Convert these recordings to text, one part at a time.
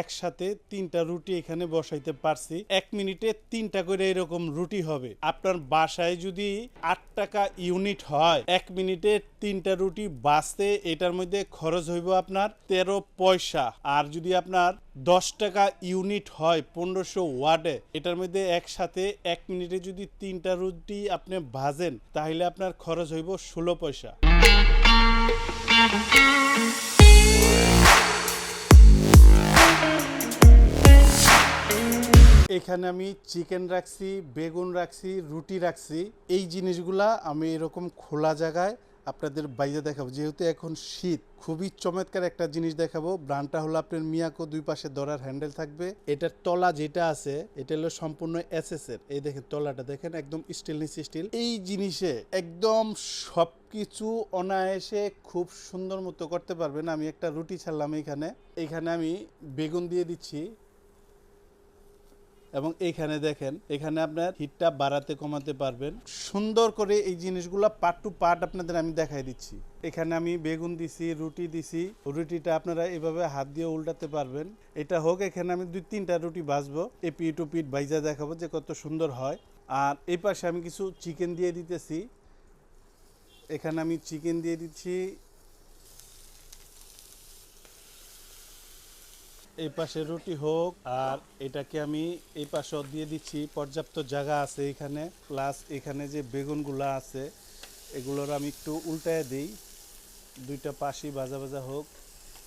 একসাথে তিনটা রুটি এখানে বসাইতে পারছি। এক মিনিটে তিনটা করে এরকম রুটি হবে। আপনার বাসায় যদি আট টাকা ইউনিট হয়, এক মিনিটে তিনটা রুটি বাঁচতে এটার মধ্যে খরচ হইব আপনার তেরো পয়সা। আর যদি আপনার দশ টাকা ইউনিট হয় পনেরোশো ওয়ার্ডে, এটার মধ্যে একসাথে এক মিনিটে যদি তিনটা রুটি আপনি ভাজেন, তাহলে আপনার খরচ হইব ষোলো পয়সা। এখানে আমি চিকেন রাখছি, বেগুন রাখছি, রুটি রাখছি। এই জিনিসগুলা আমি এরকম খোলা জায়গায় আপনাদের বাইরে দেখাবো। যেহেতু এখন শীত, খুবই চমৎকার একটা জিনিস দেখাবো। ব্রান্ডটা হলো আপনার মিয়াকো দুই পাশে দরার হ্যান্ডেল থাকবে। এটার তলা যেটা আছে, এটা হলো সম্পূর্ণ এসএস এর। এই দেখেন, তলাটা দেখেন, একদম স্টিলনেস স্টিল। এই জিনিসে একদম সবকিছু অনায়াসে খুব সুন্দর মতো করতে পারবেন। আমি একটা রুটি ছাড়লাম এখানে। এখানে আমি বেগুন দিয়ে দিচ্ছি। এবং এইখানে দেখেন, এখানে আপনার হিটটা বাড়াতে কমাতে পারবেন। সুন্দর করে এই জিনিসগুলো পার্ট টু পার্ট আপনাদের আমি দেখাই দিচ্ছি। এখানে আমি বেগুন দিছি, রুটি দিছি। রুটিটা আপনারা এভাবে হাত দিয়ে উল্টাতে পারবেন। এটা হোক, এখানে আমি দুই তিনটা রুটি ভাজবো। এ পিঠ টু পিট ভাইজা দেখাবো যে কত সুন্দর হয়। আর এই পাশে আমি কিছু চিকেন দিয়ে দিতেছি। এখানে আমি চিকেন দিয়ে দিচ্ছি। এই পাশে রুটি হোক আর এটাকে আমি এই পাশে দিয়ে দিচ্ছি। পর্যাপ্ত জায়গা আছে এখানে। প্লাস এখানে যে বেগুনগুলো আছে, এগুলোর আমি একটু উল্টায় দিই। দুইটা পাশই ভাজা ভাজা হোক।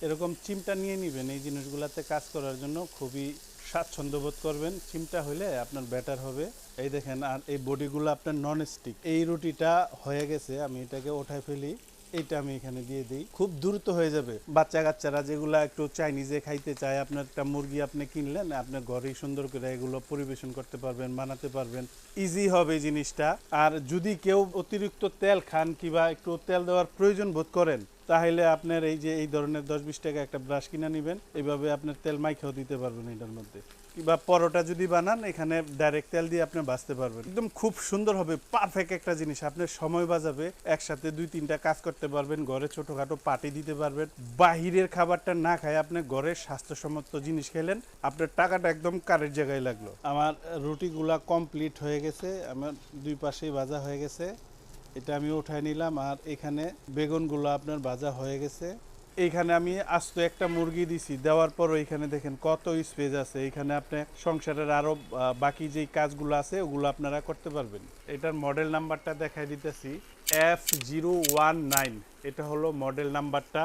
এরকম চিমটা নিয়ে নেবেন এই জিনিসগুলোতে কাজ করার জন্য। খুবই স্বাচ্ছন্দ্য বোধ করবেন। চিমটা হলে আপনার ব্যাটার হবে। এই দেখেন, আর এই বডিগুলো আপনার নন স্টিক এই রুটিটা হয়ে গেছে। আমি এটাকে ওঠায় ফেলি। এইটা আমি এখানে দিয়ে দিই। খুব দ্রুত হয়ে যাবে। বাচ্চা কাচ্চারা যেগুলো একটু চাইনিজে খাইতে চায়, আপনার একটা মুরগি আপনি কিনলেন, আপনার ঘরেই সুন্দর করে এগুলো পরিবেশন করতে পারবেন, বানাতে পারবেন। ইজি হবে জিনিসটা। আর যদি কেউ অতিরিক্ত তেল খান কিংবা একটু তেল দেওয়ার প্রয়োজন বোধ করেন তাহলে আপনার এই যে, এই ধরনের দশ বিশ টাকা একটা ব্রাশ কিনে নেবেন। এইভাবে আপনার তেল মাইখাও দিতে পারবেন এটার মধ্যে। কিংবা পরোটা যদি বানান, এখানে ডাইরেক্ট তেল দিয়ে আপনি বাঁচতে পারবেন। একদম খুব সুন্দর হবে পারফেক্ট একটা জিনিস। আপনার সময় বাঁচাবে, একসাথে দুই, তিনটা কাজ করতে পারবেন, ঘরে ছোটোখাটো পার্টি দিতে পারবেন। বাহিরের খাবারটা না খায় আপনি ঘরে স্বাস্থ্যসম্মত জিনিস খেলেন, আপনার টাকাটা একদম কারের জায়গায় লাগল। আমার রুটিগুলা কমপ্লিট হয়ে গেছে, আমার দুই পাশেই ভাজা হয়ে গেছে। এটা আমি উঠায় নিলাম আর এখানে বেগুনগুলো আপনার ভাজা হয়ে গেছে। এইখানে আমি আস্ত একটা মুরগি দিছি দেওয়ার পর এখানে দেখেন কত স্পেস আছে। এখানে আপনি সংসারের আরও আহ, বাকি যেই কাজগুলো আছে ওগুলো আপনারা করতে পারবেন। এটার মডেল নাম্বারটা দেখাই দিতেছি এফ জিরো ওয়ান নাইন এটা হলো মডেল নাম্বারটা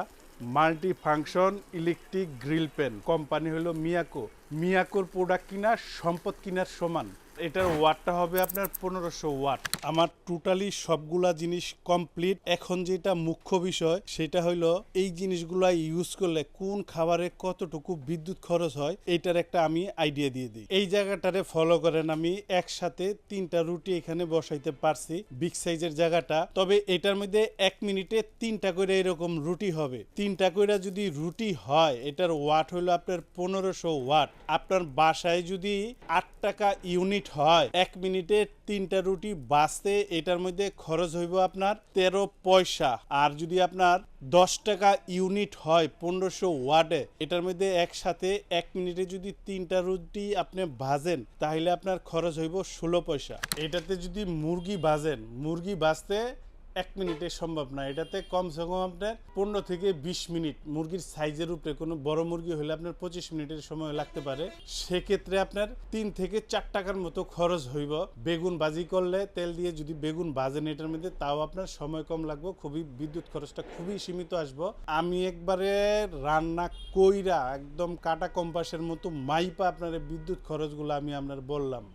multi function electric grill pan company হলো মিয়াকো। মিয়াকোর প্রোডাক্ট কিনা সম্পদ কিনার সমান। এটার ওয়াটটা হবে আপনার পনেরোশো ওয়াট। আমার টোটালি সবগুলা জিনিস কমপ্লিট। এখন যেটা মুখ্য বিষয়, সেটা হইল এই জিনিসগুলা ইউজ করলে কোন খাবারে কতটুকু বিদ্যুৎ খরচ হয়, এটার একটা আমি আইডিয়া দিয়ে দিই। এই জায়গাটারে ফলো করেন আমি, একসাথে তিনটা রুটি এখানে বসাইতে পারছি বিগ সাইজের জায়গাটা। তবে এটার মধ্যে এক মিনিটে তিনটা করে এরকম রুটি হবে। তিনটা করে যদি রুটি হয়, এটার ওয়াট হলো আপনার পনেরোশো ওয়াট। আপনার বাসায় যদি আট টাকা ইউনিট হয়। এক মিনিটে তিনটা রুটি বাঁচতে এটার মধ্যে খরচ হইব আপনার তেরো পয়সা। আর যদি আপনার দশ টাকা ইউনিট হয় পনেরোশো ওয়ার্ডে, এটার মধ্যে একসাথে এক মিনিটে যদি তিনটা রুটি আপনি ভাজেন, তাহলে আপনার খরচ হইব ষোলো পয়সা। এটাতে যদি মুরগি ভাজেন, মুরগি ভাজতে এক মিনিটে সম্ভব না। এটাতে কমসে কম আপনার পনেরো থেকে বিশ মিনিট মুরগির সাইজের উপরে কোনো বড় মুরগি হলে আপনার পঁচিশ মিনিটের সময় লাগতে পারে। সেক্ষেত্রে আপনার তিন থেকে চার টাকার মতো খরচ হইব। বেগুন বাজি করলে তেল দিয়ে যদি বেগুন বাজেন এটার মধ্যে, তাও আপনার সময় কম লাগবে। খুবই বিদ্যুৎ খরচটা খুবই সীমিত আসব। আমি একবারে রান্না কইরা একদম কাটা কম্পাসের মতো মাইপা আপনার বিদ্যুৎ খরচগুলো আমি আপনার বললাম।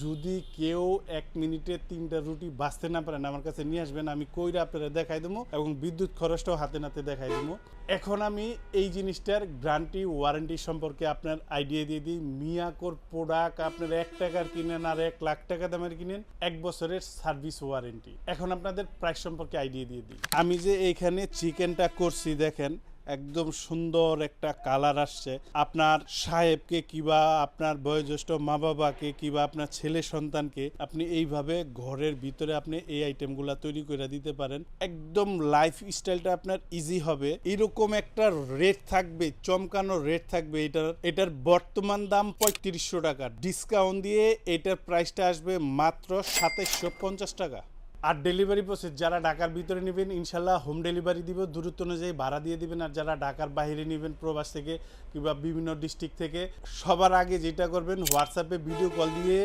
যদি কেউ এক মিনিটে তিনটা রুটি বাঁচতে না পারেন আমার কাছে নিয়ে আসবেন, আমি কইরা আপনারা দেখাই দেবো এবং বিদ্যুৎ খরচটাও হাতে নাতে দেখাই দেবো। এখন আমি এই জিনিসটার গ্যারান্টি, ওয়ারেন্টি সম্পর্কে আপনার আইডিয়া দিয়ে দিই। মিয়াকোর প্রোডাক্ট আপনার এক টাকার কিনেন আর এক লাখ টাকা দামের কিনেন, এক বছরের সার্ভিস ওয়ারেন্টি। এখন আপনাদের প্রাইস সম্পর্কে আইডিয়া দিয়ে দিই। আমি যে এইখানে চিকেনটা করছি, দেখেন একদম সুন্দর একটা কালার আসছে। আপনার সাহেবকে কিবা আপনার বয়োজ্যেষ্ঠ মা বাবাকে কিবা আপনার ছেলে সন্তানকে আপনি এইভাবে ঘরের ভিতরে আপনি এই আইটেমগুলা তৈরি করে দিতে পারেন। একদম লাইফ স্টাইলটা আপনার ইজি হবে। এরকম একটা রেট থাকবে, চমকানো রেট থাকবে এটার। এটার বর্তমান দাম পঁয়ত্রিশশো টাকা। ডিসকাউন্ট দিয়ে এটার প্রাইসটা আসবে মাত্র সাতাইশশো পঞ্চাশ টাকা। আর ডেলিভারি প্রসেস যারা ঢাকার ভিতরে নেবেন, ইনশাল্লাহ হোম ডেলিভারি দিব। দূরত্ব অনুযায়ী ভাড়া দিয়ে দিবেন আর যারা ঢাকার বাইরে নেবেন, প্রবাস থেকে কিংবা বিভিন্ন ডিস্ট্রিক্ট থেকে, সবার আগে যেটা করবেন হোয়াটসঅ্যাপে ভিডিও কল দিয়ে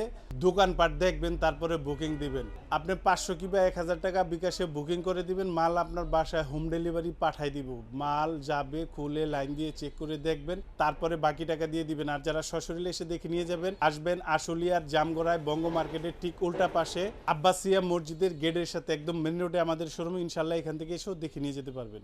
দোকানপাট দেখবেন, তারপরে বুকিং দিবেন। আপনি পাঁচশো কিংবা এক হাজার টাকা বিকাশে বুকিং করে দিবেন, মাল আপনার বাসায় হোম ডেলিভারি পাঠাই দিব। মাল যাবে, খুলে লাইন দিয়ে চেক করে দেখবেন, তারপরে বাকি টাকা দিয়ে দিবেন। আর যারা সশরীরে এসে দেখে নিয়ে যাবেন, আসবেন আশুলিয়ার জামগড়ায় বঙ্গ মার্কেটের ঠিক উল্টা পাশে আব্বাসিয়া মসজিদের গেটের সাথে, একদম মেন রোডে আমাদের শোরুম ইনশাল্লাহ এখান থেকে এসেও দেখে নিয়ে যেতে পারবেন।